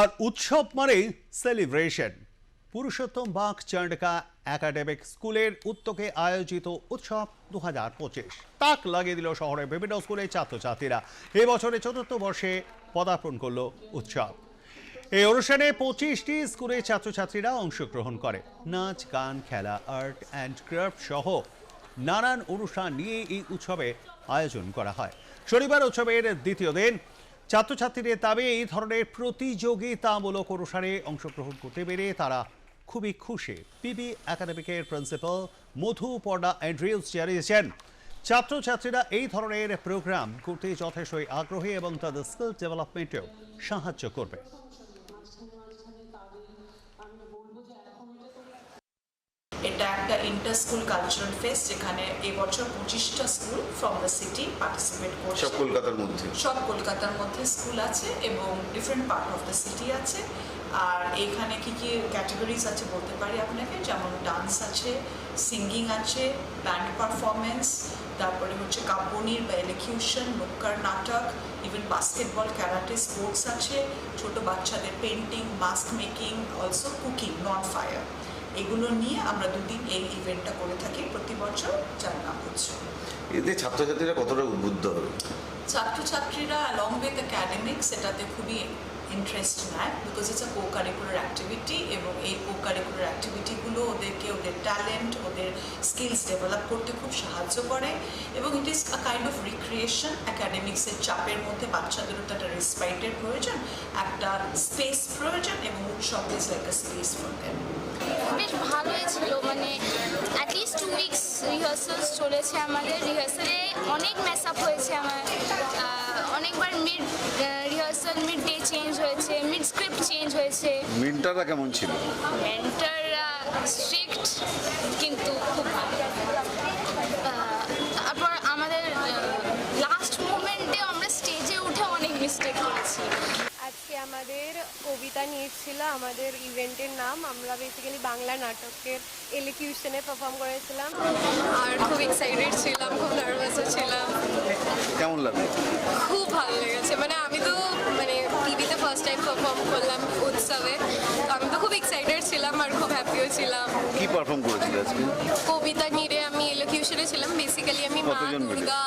আর উৎসব মানেই সেলিব্রেশন পুরুষোত্তম বাঘ চন্ডকা একাডেমিক স্কুলের উদ্যোগে আয়োজিত উৎসব দু হাজার পঁচিশ। তাক লাগিয়ে দিল শহরের বিভিন্ন স্কুলের ছাত্রছাত্রীরা। এবছরে চতুর্থ বর্ষে পদার্পণ করল উৎসব। এই অনুষ্ঠানে পঁচিশটি স্কুলের ছাত্রছাত্রীরা অংশগ্রহণ করে। নাচ, গান, খেলা, আর্ট অ্যান্ড ক্রাফট সহ নানান অনুষ্ঠান নিয়ে এই উৎসবে আয়োজন করা হয়। শনিবার উৎসবের দ্বিতীয় দিন ছাত্রছাত্রীদের দাবি, এই ধরনের প্রতিযোগিতামূলক অনুষ্ঠানে অংশগ্রহণ করতে পেরে তারা খুবই খুশি। পিবি একাডেমিকের প্রিন্সিপাল মধু পর্দা অ্যান্ড্রিউস জানিয়েছেন, ছাত্রছাত্রীরা এই ধরনের প্রোগ্রাম করতে যথেষ্টই আগ্রহী এবং তাদের স্কিল ডেভেলপমেন্টেও সাহায্য করবে। এটা একটা ইন্টার স্কুল কালচারাল ফেস্ট যেখানে এবছর পঁচিশটা school from the city participate করছে। সব কলকাতার মধ্যে? সব কলকাতার মধ্যে স্কুল আছে এবং different part of the city আছে। আর এখানে কি কি ক্যাটাগরিজ আছে বলতে পারি আপনাকে? যেমন ডান্স আছে সিঙ্গিং আছে ব্যান্ড পারফরমেন্স তারপরে হচ্ছে কাব্যনির বা এলিকিউশন নুক্কার নাটক ইভেন বাস্কেটবল ক্যারাটে স্পোর্টস আছে। ছোট বাচ্চাদের painting mask making also cooking non fire এগুলো নিয়ে আমরা দুদিন এই ইভেন্টটা করে থাকি। প্রতি বছর যার নাম হচ্ছে। এতে ছাত্রছাত্রীরা কতটা উদ্বুদ্ধ? হবে ছাত্রছাত্রীরা অ্যালং উইথ অ্যাকাডেমিক্স এটাতে খুবই ইন্টারেস্ট নেয় because it's a co curricular activity এবং এই কো কারিকুলার অ্যাক্টিভিটিগুলো ওদেরকে ওদের ট্যালেন্ট ওদের স্কিলস ডেভেলপ করতে খুব সাহায্য করে এবং it is a kind of recreation অ্যাকাডেমিক্সের চাপের মধ্যে বাচ্চাদেরও তো একটা রেসপাইটের প্রয়োজন একটা স্পেস প্রয়োজন উৎসব is like a space for them বেশ ভালোই ছিল মানে অ্যাটলিস্ট টু উইকস রিহার্সালস চলেছে আমাদের। রিহার্সালে অনেক মেস আপ হয়েছে আমার। অনেকবার mid rehearsal mid day change হয়েছে মিড স্ক্রিপ্ট চেঞ্জ হয়েছে। মিন্টাররা কেমন ছিল? মেন্টাররা স্ট্রিক্ট কিন্তু খুব ভালো। তারপর আমাদের লাস্ট মোমেন্টে আমরা স্টেজে উঠে অনেক মিস্টেক করেছি। আজকে আমাদের কবিতা নিয়েছিল আমাদের ইভেন্টের নাম। আমরা বেসিক্যালি বাংলা নাটকের এলিকিউশনে পারফর্ম করেছিলাম। আর খুব এক্সাইটেড ছিলাম খুব নার্ভাসও ছিলাম। কেমন লাগল? খুব ভালো লেগেছে। মানে আমি তো মানে টিভিতে ফার্স্ট টাইম পারফর্ম করলাম উৎসবে। তো আমি তো খুব এক্সাইটেড ছিলাম আর খুব হ্যাপিও ছিলাম। কি পারফর্ম করেছিল আজকে? কবিতা নিয়ে আমি এলোকিউশনে ছিলাম। বেসিক্যালি আমি মা দুর্গা